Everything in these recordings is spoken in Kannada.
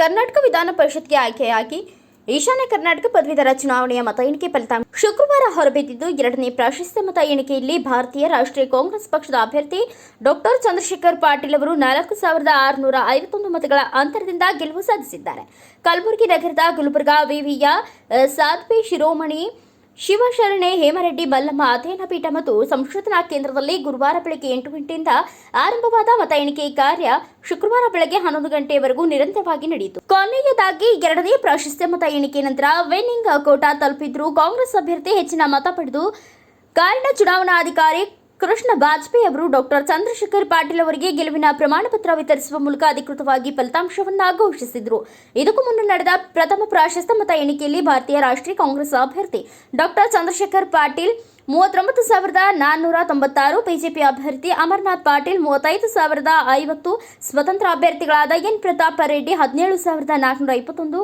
ಕರ್ನಾಟಕ ವಿಧಾನ ಪರಿಷತ್ಗೆ ಆಯ್ಕೆಯಾಗಿ ಈಶಾನ್ಯ ಕರ್ನಾಟಕ ಪದವೀಧರ ಚುನಾವಣೆಯ ಮತ ಎಣಿಕೆ ಫಲಿತಾಂಶ. ಶುಕ್ರವಾರ ಹೊರಬಿದ್ದಿದ್ದು ಎರಡನೇ ಪ್ರಾಶಸ್ತ್ಯ ಮತ ಎಣಿಕೆಯಲ್ಲಿ ಭಾರತೀಯ ರಾಷ್ಟ್ರೀಯ ಕಾಂಗ್ರೆಸ್ ಪಕ್ಷದ ಅಭ್ಯರ್ಥಿ ಡಾಕ್ಟರ್ ಚಂದ್ರಶೇಖರ್ ಪಾಟೀಲ್ ಅವರು ನಾಲ್ಕು ಸಾವಿರದ ಆರುನೂರ ಐವತ್ತೊಂದು ಮತಗಳ ಅಂತರದಿಂದ ಗೆಲುವು ಸಾಧಿಸಿದ್ದಾರೆ. ಕಲಬುರಗಿ ನಗರದ ಗುಲ್ಬರ್ಗಾ ವಿವಿಯ ಸಾಧ್ವಿ ಶಿರೋಮಣಿ ಶಿವಶರಣೆ, ಹೇಮರೆಡ್ಡಿ, ಬಲ್ಲಮ್ಮ, ಅಧ್ಯಯನ ಪೀಠ ಮತ್ತು ಸಂಶೋಧನಾ ಕೇಂದ್ರದಲ್ಲಿ ಗುರುವಾರ ಬೆಳಗ್ಗೆ ಎಂಟು ಗಂಟೆಯಿಂದ ಆರಂಭವಾದ ಮತ ಎಣಿಕೆ ಕಾರ್ಯ ಶುಕ್ರವಾರ ಬೆಳಗ್ಗೆ ಹನ್ನೊಂದು ಗಂಟೆಯವರೆಗೂ ನಿರಂತರವಾಗಿ ನಡೆಯಿತು. ಕೊನೆಯದಾಗಿ ಎರಡನೇ ಪ್ರಾಶಸ್ತ್ಯ ಮತ ಎಣಿಕೆ ನಂತರ ವಿನ್ನಿಂಗ್ ಕೋಟಾ ತಲುಪಿದ್ರು ಕಾಂಗ್ರೆಸ್ ಅಭ್ಯರ್ಥಿ ಹೆಚ್ಚಿನ ಮತ ಪಡೆದು ಕಾರಣ ಚುನಾವಣಾಧಿಕಾರಿ ಕೃಷ್ಣ ಬಾಜ್ಪೇಯಿ ಅವರು ಡಾಕ್ಟರ್ ಚಂದ್ರಶೇಖರ್ ಪಾಟೀಲ್ ಅವರಿಗೆ ಗೆಲುವಿನ ಪ್ರಮಾಣ ಪತ್ರ ವಿತರಿಸುವ ಮೂಲಕ ಅಧಿಕೃತವಾಗಿ ಫಲಿತಾಂಶವನ್ನು ಘೋಷಿಸಿದರು. ಇದಕ್ಕೂ ಮುನ್ನ ನಡೆದ ಪ್ರಥಮ ಪ್ರಾಶಸ್ತ್ಯ ಮತ ಎಣಿಕೆಯಲ್ಲಿ ಭಾರತೀಯ ರಾಷ್ಟ್ರೀಯ ಕಾಂಗ್ರೆಸ್ ಅಭ್ಯರ್ಥಿ ಡಾಕ್ಟರ್ ಚಂದ್ರಶೇಖರ್ ಪಾಟೀಲ್, ಮೂವತ್ತೊಂಬತ್ತು ಸಾವಿರದ ನಾನ್ನೂರ ತೊಂಬತ್ತಾರು ಬಿಜೆಪಿ ಅಭ್ಯರ್ಥಿ ಅಮರ್ನಾಥ್ ಪಾಟೀಲ್, ಮೂವತ್ತೈದು ಸಾವಿರದ ಐವತ್ತು ಸ್ವತಂತ್ರ ಅಭ್ಯರ್ಥಿಗಳಾದ ಎನ್ ಪ್ರತಾಪ್ ರೆಡ್ಡಿ ಹದಿನೇಳು ಸಾವಿರದ ನಾಲ್ಕುನೂರ ಇಪ್ಪತ್ತೊಂದು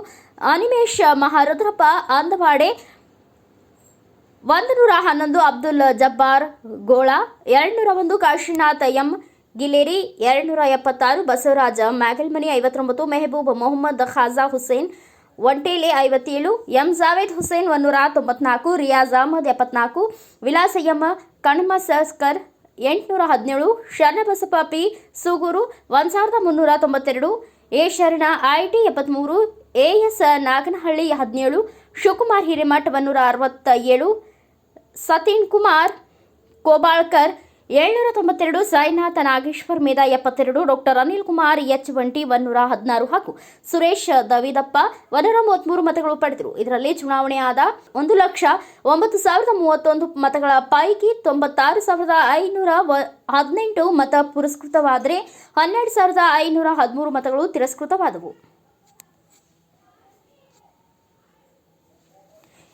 ಅನಿಮೇಶ್ ಮಹಾರುದ್ರಪ್ಪ ಅಂದವಾಡೆ ಒಂದು ನೂರ ಹನ್ನೊಂದು ಅಬ್ದುಲ್ ಜಬ್ಬಾರ್ ಗೋಳ ಎರಡುನೂರ ಒಂದು ಕಾಶಿನಾಥ್ ಎಂ ಗಿಲೇರಿ ಎರಡುನೂರ ಎಪ್ಪತ್ತಾರು ಬಸವರಾಜ ಮ್ಯಾಗಲ್ಮನಿ, ಐವತ್ತೊಂಬತ್ತು ಮೆಹಬೂಬ್ ಮೊಹಮ್ಮದ್ ಖಾಜಾ ಹುಸೇನ್, ಒಂಟೇಲೆ ಐವತ್ತೇಳು, ಎಂ ಜಾವೇದ್ ಹುಸೇನ್ ಒನ್ನೂರ ತೊಂಬತ್ನಾಲ್ಕು ರಿಯಾಜ್ ಅಹಮದ್ ಎಪ್ಪತ್ನಾಲ್ಕು, ವಿಲಾಸ ಎಂ ಕಣ್ಮಸಸ್ಕರ್ ಎಂಟುನೂರ ಹದಿನೇಳು ಶರಣಬಸಪ್ಪ ಪಿ ಸೂಗೂರು ಒಂದು ಸಾವಿರದ ಮುನ್ನೂರ ತೊಂಬತ್ತೆರಡು ಎ ಶರಣ ಐ ಟಿ ಎಪ್ಪತ್ತ್ಮೂರು ಎ ಎಸ್ ನಾಗನಹಳ್ಳಿ ಹದಿನೇಳು, ಶಿವಕುಮಾರ್ ಹಿರೇಮಠ್ ಒನ್ನೂರ ಅರವತ್ತ ಏಳು ಸತೀನ್ ಕುಮಾರ್, ಕೋಬಾಳ್ಕರ್ ಏಳ್ನೂರ ತೊಂಬತ್ತೆರಡು ಸಾಯಿನಾಥ, ನಾಗೇಶ್ವರ್ ಮೇದ ಎಪ್ಪತ್ತೆರಡು, ಡಾಕ್ಟರ್ ಅನಿಲ್ ಕುಮಾರ್, ಎಚ್ ಒಂಟಿ ಒನ್ನೂರ ಹದಿನಾರು ಹಾಗೂ ಸುರೇಶ್ ದವಿದಪ್ಪ ಒಂದೂರ ಮೂವತ್ತ್ಮೂರು ಮತಗಳು ಪಡೆದರು. ಇದರಲ್ಲಿ ಚುನಾವಣೆಯಾದ ಒಂದು ಲಕ್ಷ ಒಂಬತ್ತು ಸಾವಿರದ ಮೂವತ್ತೊಂದು ಮತಗಳ ಪೈಕಿ ತೊಂಬತ್ತಾರು ಸಾವಿರದ ಐನೂರ ಹದಿನೆಂಟು ಮತ ಪುರಸ್ಕೃತವಾದರೆ ಹನ್ನೆರಡು ಸಾವಿರದ ಐನೂರ ಹದಿಮೂರು ಮತಗಳು ತಿರಸ್ಕೃತವಾದವು.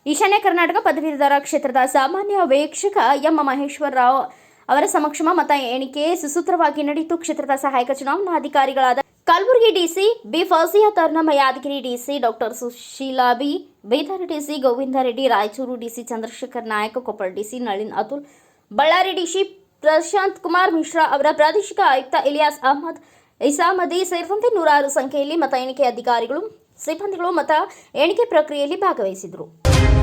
ಈಶಾನ್ಯ ಕರ್ನಾಟಕ ಪದವೀಧರ ಕ್ಷೇತ್ರದ ಸಾಮಾನ್ಯ ವೀಕ್ಷಕ ಎಂ ಮಹೇಶ್ವರ ರಾವ್ ಅವರ ಸಮಕ್ಷಮ ಮತ ಎಣಿಕೆ ಸುಸೂತ್ರವಾಗಿ ನಡೆಯಿತು. ಕ್ಷೇತ್ರದ ಸಹಾಯಕ ಚುನಾವಣಾಧಿಕಾರಿಗಳಾದ Kalaburagi DC B Fousiya Tarnam Yadgiri DC doctor Sushila B, Bidar DC Govinda Reddy, Raichur DC Chandrashekhar Nayak, Koppal DC Nalin Atul, Ballari DC Prashant Kumar Mishra ಅವರ ಪ್ರಾದೇಶಿಕ ಆಯುಕ್ತ ಇಲಿಯಾಸ್ ಅಹಮದ್ ಇಸಾಮದಿ ಸೇರಿದಂತೆ ನೂರಾರು ಸಂಖ್ಯೆಯಲ್ಲಿ ಮತ ಎಣಿಕೆ ಅಧಿಕಾರಿಗಳು, ಸಿಬ್ಬಂದಿಗಳು ಮತ ಎಣಿಕೆ ಪ್ರಕ್ರಿಯೆಯಲ್ಲಿ ಭಾಗವಹಿಸಿದರು